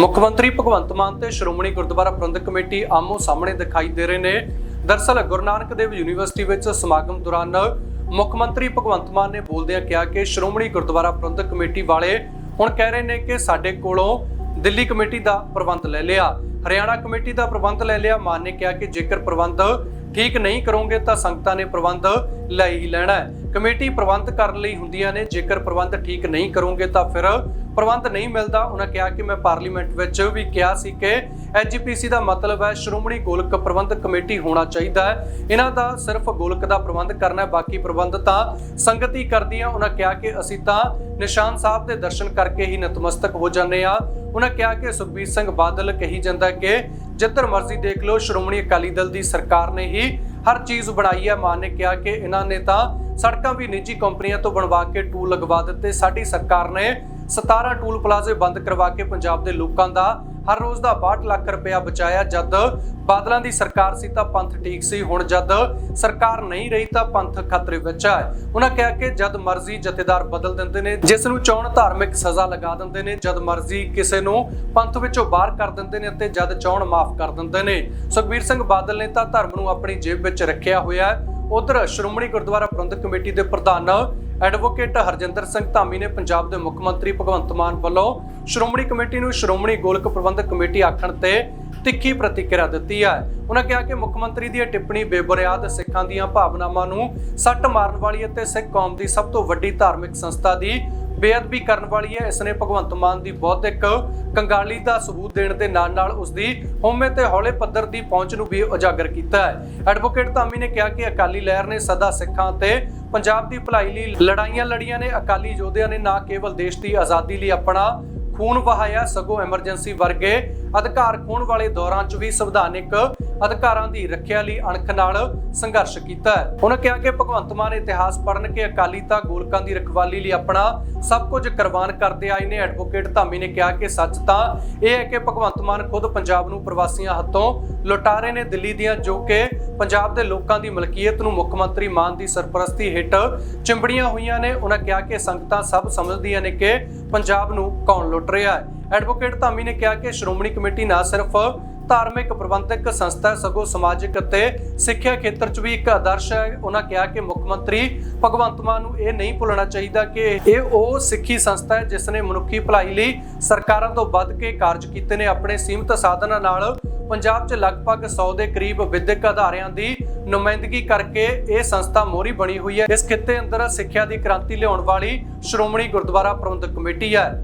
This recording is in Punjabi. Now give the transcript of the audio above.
ਮੁੱਖ ਮੰਤਰੀ ਭਗਵੰਤ ਮਾਨ ਤੇ ਸ਼੍ਰੋਮਣੀ ਗੁਰਦੁਆਰਾ ਪ੍ਰਬੰਧਕ ਕਮੇਟੀ ਆਮੋ ਸਾਹਮਣੇ ਦਿਖਾਈ ਦੇ ਰਹੇ ਨੇ। ਦਰਸਲ ਗੁਰੂ ਨਾਨਕ ਦੇਵ ਯੂਨੀਵਰਸਿਟੀ ਵਿੱਚ ਸਮਾਗਮ ਦੌਰਾਨ ਮੁੱਖ ਮੰਤਰੀ ਭਗਵੰਤ ਮਾਨ ਨੇ ਬੋਲਦਿਆਂ ਕਿਹਾ ਕਿ ਸ਼੍ਰੋਮਣੀ ਗੁਰਦੁਆਰਾ ਪ੍ਰਬੰਧਕ ਕਮੇਟੀ ਵਾਲੇ ਹੁਣ ਕਹਿ ਰਹੇ ਨੇ ਕਿ ਸਾਡੇ ਕੋਲੋਂ ਦਿੱਲੀ ਕਮੇਟੀ ਦਾ ਪ੍ਰਬੰਧ ਲੈ ਲਿਆ, ਹਰਿਆਣਾ ਕਮੇਟੀ ਦਾ ਪ੍ਰਬੰਧ ਲੈ ਲਿਆ। ਮਾਨ ਨੇ ਕਿਹਾ ਕਿ ਜੇਕਰ ਪ੍ਰਬੰਧ ਠੀਕ ਨਹੀਂ ਕਰੋਗੇ ਤਾਂ ਸੰਗਤਾਂ ਨੇ ਪ੍ਰਬੰਧ ਲੈ ਹੀ ਲੈਣਾ ਹੈ। ਕਮੇਟੀ ਪ੍ਰਬੰਧ ਕਰਨ ਲਈ ਹੁੰਦੀਆਂ ਨੇ। ਜੇਕਰ ਪ੍ਰਬੰਧ ਠੀਕ ਨਹੀਂ ਕਰੋਗੇ ਤਾਂ ਫਿਰ ਪ੍ਰਬੰਧ ਨਹੀਂ ਮਿਲਦਾ। ਉਹਨਾਂ ਕਿਹਾ ਕਿ ਮੈਂ ਪਾਰਲੀਮੈਂਟ ਵਿੱਚ ਵੀ ਕਿਹਾ ਸੀ ਕਿ ਐਜੀਪੀਸੀ ਦਾ ਮਤਲਬ ਹੈ ਸ਼੍ਰੋਮਣੀ ਗੋਲਕ ਪ੍ਰਬੰਧਕ ਕਮੇਟੀ ਹੋਣਾ ਚਾਹੀਦਾ ਹੈ। ਇਹਨਾਂ ਦਾ ਸਿਰਫ ਗੋਲਕ ਦਾ ਪ੍ਰਬੰਧ ਕਰਨਾ ਹੈ, ਬਾਕੀ ਪ੍ਰਬੰਧ ਤਾਂ ਸੰਗਤ ਹੀ ਕਰਦੀ ਹੈ ਉਹਨਾਂ ਕਿਹਾ ਕਿ ਅਸੀਂ ਤਾਂ ਨਿਸ਼ਾਨ ਸਾਹਿਬ ਦੇ ਦਰਸ਼ਨ ਕਰਕੇ ਹੀ ਨਤਮਸਤਕ ਹੋ ਜਾਂਦੇ ਆ। ਉਹਨਾਂ ਕਿਹਾ ਕਿ ਸੁਖਬੀਰ ਸਿੰਘ ਬਾਦਲ ਕਹੀ ਜਾਂਦਾ ਕਿ ਜਿੱਧਰ ਮਰਜ਼ੀ ਦੇਖ ਲਓ, ਸ਼੍ਰੋਮਣੀ ਅਕਾਲੀ ਦਲ ਦੀ ਸਰਕਾਰ ਨੇ ਹੀ ਹਰ ਚੀਜ਼ ਬਣਾਈ ਹੈ। ਮਾਨ ਨੇ ਕਿਹਾ ਕਿ ਇਹਨਾਂ ਨੇ ਤਾਂ ਸੜਕਾਂ ਵੀ ਨਿੱਜੀ ਕੰਪਨੀਆਂ ਤੋਂ ਬਣਵਾ ਕੇ ਟੂਲ ਲਗਵਾ ਦਿੱਤੇ। ਸਾਡੀ ਸਰਕਾਰ ਨੇ 17 ਟੂਲ ਪਲਾਜ਼ੇ ਬੰਦ ਕਰਵਾ ਕੇ ਪੰਜਾਬ ਦੇ ਲੋਕਾਂ ਦਾ ਹਰ ਰੋਜ਼ ਦਾ 62 ਲੱਖ ਰੁਪਇਆ ਬਚਾਇਆ। ਜਦ ਬਾਦਲਾਂ ਦੀ ਸਰਕਾਰ ਸੀ ਤਾਂ ਪੰਥ ਠੀਕ ਸੀ, ਹੁਣ ਜਦ ਸਰਕਾਰ ਨਹੀਂ ਰਹੀ ਤਾਂ ਪੰਥ ਖਤਰੇ ਵਿੱਚ ਹੈ ਉਹਨਾਂ ਕਿਹਾ ਕਿ ਜਦ ਮਰਜ਼ੀ ਜਥੇਦਾਰ ਬਦਲ ਦਿੰਦੇ ਨੇ, ਜਿਸ ਨੂੰ ਚਾਹਣ ਧਾਰਮਿਕ ਸਜ਼ਾ ਲਗਾ ਦਿੰਦੇ ਨੇ, ਜਦ ਮਰਜ਼ੀ ਕਿਸੇ ਨੂੰ ਪੰਥ ਵਿੱਚੋਂ ਬਾਹਰ ਕਰ ਦਿੰਦੇ ਨੇ ਅਤੇ ਜਦ ਚਾਹਣ ਮਾਫ ਕਰ ਦਿੰਦੇ ਨੇ। ਸੁਖਬੀਰ ਸਿੰਘ ਬਾਦਲ ਨੇ ਤਾਂ ਧਰਮ ਨੂੰ ਆਪਣੀ ਜੇਬ ਵਿੱਚ ਰੱਖਿਆ ਹੋਇਆ ਹੈ। ਉਧਰ ਸ਼੍ਰੋਮਣੀ ਗੁਰਦੁਆਰਾ ਪ੍ਰਬੰਧਕ ਕਮੇਟੀ ਦੇ ਪ੍ਰਧਾਨ ਐਡਵੋਕੇਟ ਹਰਜਿੰਦਰ ਸਿੰਘ ਧਾਮੀ ਨੇ ਪੰਜਾਬ ਦੇ ਮੁੱਖ ਮੰਤਰੀ ਭਗਵੰਤ ਮਾਨ ਵੱਲੋਂ ਸ਼੍ਰੋਮਣੀ ਕਮੇਟੀ ਨੂੰ ਸ਼੍ਰੋਮਣੀ ਗੋਲਕ ਪ੍ਰਬੰਧਕ ਕਮੇਟੀ ਆਖਣ ਤੇ ਤਿੱਖੀ ਪ੍ਰਤੀਕਿਰਿਆ ਦਿੱਤੀ ਹੈ। ਉਹਨਾਂ ਕਿਹਾ ਕਿ ਮੁੱਖ ਮੰਤਰੀ ਦੀ ਇਹ ਟਿੱਪਣੀ ਬੇਬੁਨਿਆਦ ਸਿੱਖਾਂ ਦੀਆਂ ਭਾਵਨਾਵਾਂ ਨੂੰ ਸੱਟ ਮਾਰਨ ਵਾਲੀ ਅਤੇ ਸਿੱਖ ਕੌਮ ਦੀ ਸਭ ਤੋਂ ਵੱਡੀ ਧਾਰਮਿਕ ਸੰਸਥਾ ਦੀ ਬੇਅਦਬੀ ਕਰਨ ਵਾਲੀ ਹੈ। ਇਸ ਨੇ ਭਗਵੰਤ ਮਾਨ ਦੀ ਬੌਧਿਕ ਕੰਗਾਲੀ ਦਾ ਸਬੂਤ ਦੇਣ ਦੇ ਨਾਲ ਨਾਲ ਉਸ ਦੀ ਹਉਮੈ ਤੇ ਹੌਲੇ ਪੱਧਰ ਦੀ ਪਹੁੰਚ ਨੂੰ ਵੀ ਉਜਾਗਰ ਕੀਤਾ ਹੈ। ਐਡਵੋਕੇਟ ਧਾਮੀ ਨੇ ਕਿਹਾ ਕਿ ਅਕਾਲੀ ਲਹਿਰ ਨੇ ਸਦਾ ਸਿੱਖਾਂ ਤੇ ਪੰਜਾਬ ਦੀ ਭਲਾਈ ਲਈ ਲੜਾਈਆਂ ਲੜੀਆਂ ਨੇ। ਅਕਾਲੀ ਯੋਧਿਆਂ ਨੇ ਨਾ ਕੇਵਲ ਦੇਸ਼ ਦੀ ਆਜ਼ਾਦੀ ਲਈ ਆਪਣਾ ਖੂਨ ਵਹਾਇਆ, ਸਗੋਂ ਐਮਰਜੈਂਸੀ ਵਰਗੇ ਅਧਿਕਾਰ ਖੋਣ ਵਾਲੇ ਦੌਰਾਂ 'ਚ ਵੀ ਸੰਵਿਧਾਨਿਕ ਅਧਿਕਾਰਾਂ ਦੀ ਰੱਖਿਆ ਲਈ ਅਣਖ ਨਾਲ ਸੰਘਰਸ਼ ਕੀਤਾ ਹੈ। ਉਹਨਾਂ ਕਿਹਾ ਕਿ ਭਗਵੰਤ ਮਾਨ ਇਤਿਹਾਸ ਪੜ੍ਹਨ ਕੇ ਅਕਾਲੀ ਤਾਂ ਗੋਲਕਾਂ ਦੀ ਰਖਵਾਲੀ ਲਈ ਆਪਣਾ ਸਭ ਕੁਝ ਕੁਰਬਾਨ ਕਰਦੇ ਆਏ ਨੇ। ਐਡਵੋਕੇਟ ਧਾਮੀ ਨੇ ਕਿਹਾ ਕਿ ਸੱਚ ਤਾਂ ਇਹ ਹੈ ਕਿ ਭਗਵੰਤ ਮਾਨ ਖੁਦ ਪੰਜਾਬ ਨੂੰ ਪ੍ਰਵਾਸੀਆਂ ਹੱਥੋਂ ਲੁਟਾ ਰਹੇ ਨੇ। ਦਿੱਲੀ ਦੀਆਂ ਜੋ ਕਿ ਪੰਜਾਬ ਦੇ ਲੋਕਾਂ ਦੀ ਮਲਕੀਅਤ ਨੂੰ ਮੁੱਖ ਮੰਤਰੀ ਮਾਨ ਦੀ ਸਰਪ੍ਰਸਤੀ ਹੇਠ ਚਿੰਬੜੀਆਂ ਹੋਈਆਂ ਨੇ। ਉਹਨਾਂ ਕਿਹਾ ਕਿ ਸੰਗਤਾਂ ਸਭ ਸਮਝਦੀਆਂ ਨੇ ਕਿ ਪੰਜਾਬ ਨੂੰ ਕੌਣ ਲੁੱਟ ਰਿਹਾ ਹੈ। ਐਡਵੋਕੇਟ ਧਾਮੀ ਨੇ ਕਿਹਾ ਕਿ ਸ਼੍ਰੋਮਣੀ ਕਮੇਟੀ ਨਾ ਸਿਰਫ ਧਾਰਮਿਕ ਪ੍ਰਬੰਧਕ ਸੰਸਥਾ ਸਗੋਂ ਸਮਾਜਿਕ ਅਤੇ ਸਿੱਖਿਆ ਖੇਤਰ 'ਚ ਵੀ ਇੱਕ ਆਦਰਸ਼ ਹੈ। ਉਹਨਾਂ ਕਿਹਾ ਕਿ ਮੁੱਖ ਮੰਤਰੀ ਭਗਵੰਤ ਮਾਨ ਨੂੰ ਇਹ ਨਹੀਂ ਭੁੱਲਣਾ ਚਾਹੀਦਾ ਕਿ ਇਹ ਉਹ ਸਿੱਖੀ ਸੰਸਥਾ ਹੈ ਜਿਸ ਨੇ ਮਨੁੱਖੀ ਭਲਾਈ ਲਈ ਸਰਕਾਰਾਂ ਤੋਂ ਵੱਧ ਕੇ ਕਾਰਜ ਕੀਤੇ ਨੇ। ਆਪਣੇ ਸੀਮਤ ਸਾਧਨਾਂ ਨਾਲ ਪੰਜਾਬ 'ਚ ਲਗਭਗ 100 ਦੇ ਕਰੀਬ ਵਿਦਿਅਕ ਅਦਾਰਿਆਂ ਦੀ ਨੁਮਾਇੰਦਗੀ ਕਰਕੇ ਇਹ ਸੰਸਥਾ ਮੋਹਰੀ ਬਣੀ ਹੋਈ ਹੈ। ਇਸ ਖਿੱਤੇ ਅੰਦਰ ਸਿੱਖਿਆ ਦੀ ਕ੍ਰਾਂਤੀ ਲਿਆਉਣ ਵਾਲੀ ਸ਼੍ਰੋਮਣੀ ਗੁਰਦੁਆਰਾ ਪ੍ਰਬੰਧਕ ਕਮੇਟੀ ਹੈ।